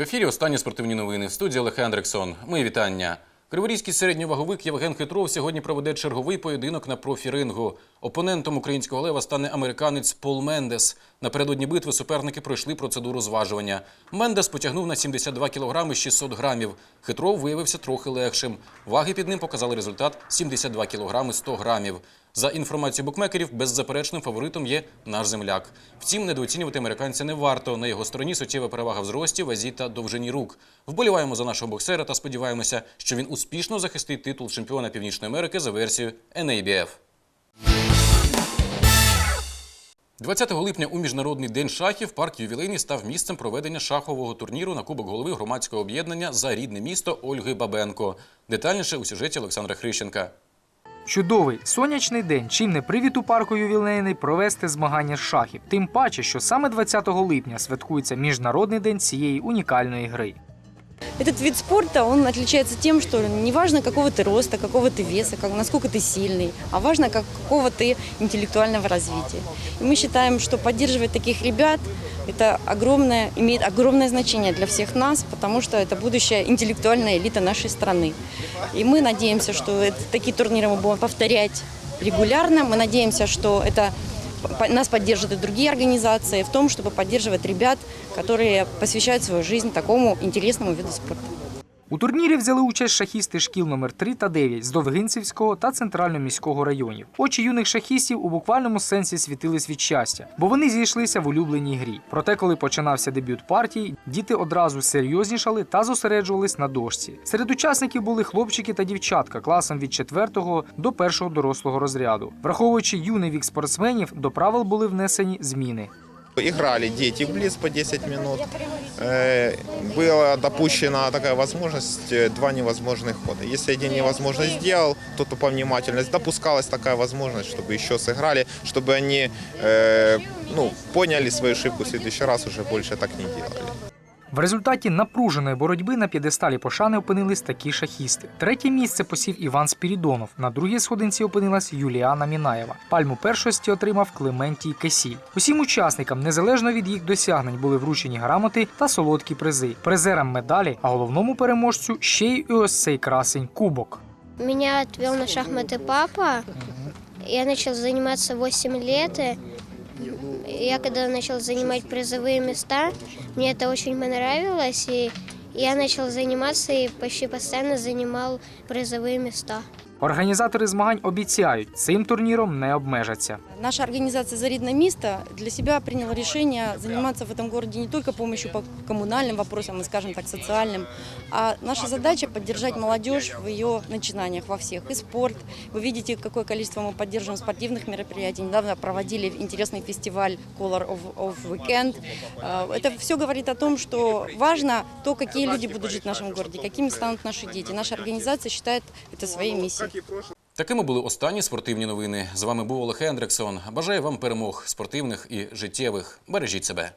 ефірі останні спортивні новини. В студії Олег Ендриксон. Мої вітання. Криворізький середньоваговик Євген Хитров сьогодні проведе черговий поєдинок на профірингу. Опонентом українського лева стане американець Пол Мендес. Напередодні битви суперники пройшли процедуру зважування. Мендес потягнув на 72 кілограми 600 грамів. Хитров виявився трохи легшим. Ваги під ним показали результат 72 кілограми 100 грамів. За інформацією букмекерів, беззаперечним фаворитом є наш земляк. Втім, недооцінювати американця не варто. На його стороні суттєва перевага в зрості, вазі та довжині рук. Вболіваємо за нашого боксера та сподіваємося, що він успішно захистить титул чемпіона Північної Америки за версією NABF. 20 липня у міжнародний день шахів парк ювілейний став місцем проведення шахового турніру на Кубок голови громадського об'єднання за рідне місто Ольги Бабенко. Детальніше у сюжеті Олександра Хрищенка. Чудовий сонячний день, чим не привід у парку ювілейний провести змагання з шахів. Тим паче, що саме 20 липня святкується міжнародний день цієї унікальної гри. Этот вид спорта, он отличается тем, что не важно, какого ты роста, какого ты веса, как, насколько ты сильный, а важно, как, какого ты интеллектуального развития. И мы считаем, что поддерживать таких ребят это огромное, имеет огромное значение для всех нас, потому что это будущая интеллектуальная элита нашей страны. И мы надеемся, что это- такие турниры мы будем повторять регулярно. Мы надеемся, что это по- нас поддержат и другие организации в том, чтобы поддерживать ребят, которые посвящают свою жизнь такому интересному виду спорта. У турнірі взяли участь шахісти шкіл номер 3 та 9 з Довгинцівського та центрально-міського районів. Очі юних шахістів у буквальному сенсі світились від щастя, бо вони зійшлися в улюбленій грі. Проте, коли починався дебют партії, діти одразу серйознішали та зосереджувались на дошці. Серед учасників були хлопчики та дівчатка класом від 4 до першого дорослого розряду. Враховуючи юний вік спортсменів, до правил були внесені зміни. Играли дети в близ по 10 минут. Э, Была допущена такая возможность, э, два невозможных хода. Если один невозможно сделал, то по внимательность допускалась такая возможность, чтобы еще сыграли, чтобы они э, ну, поняли свою ошибку в следующий раз уже больше так не делали. В результаті напруженої боротьби на п'єдесталі пошани опинились такі шахісти. Третє місце посів Іван Спірідонов. На другій сходинці опинилась Юліана Мінаєва. Пальму першості отримав Клементій Кесіль. Усім учасникам, незалежно від їх досягнень, були вручені грамоти та солодкі призи. Призерам медалі, а головному переможцю ще й ось цей красень кубок. Меня отвел на шахматы папа. Я начал заниматься 8 лет и Я когда начал занимать призовые места, мне это очень понравилось. И я начал заниматься и почти постоянно занимал призовые места. Організатори змагань обіцяють, цим турніром не обмежаться. Наша организация «Заридное место» для себя приняла решение заниматься в этом городе не только помощью по коммунальным вопросам и, скажем так, социальным, а наша задача – поддержать молодежь в ее начинаниях во всех. И спорт. Вы видите, какое количество мы поддерживаем спортивных мероприятий. Недавно проводили интересный фестиваль Color of, of Weekend. Э, Это все говорит о том, что важно то, какие люди будут жить в нашем городе, какими станут наши дети. Наша организация считает это своей миссией. Такими були останні спортивні новини. З вами був Олег Ендриксон. Бажаю вам перемог спортивних і життєвих. Бережіть себе.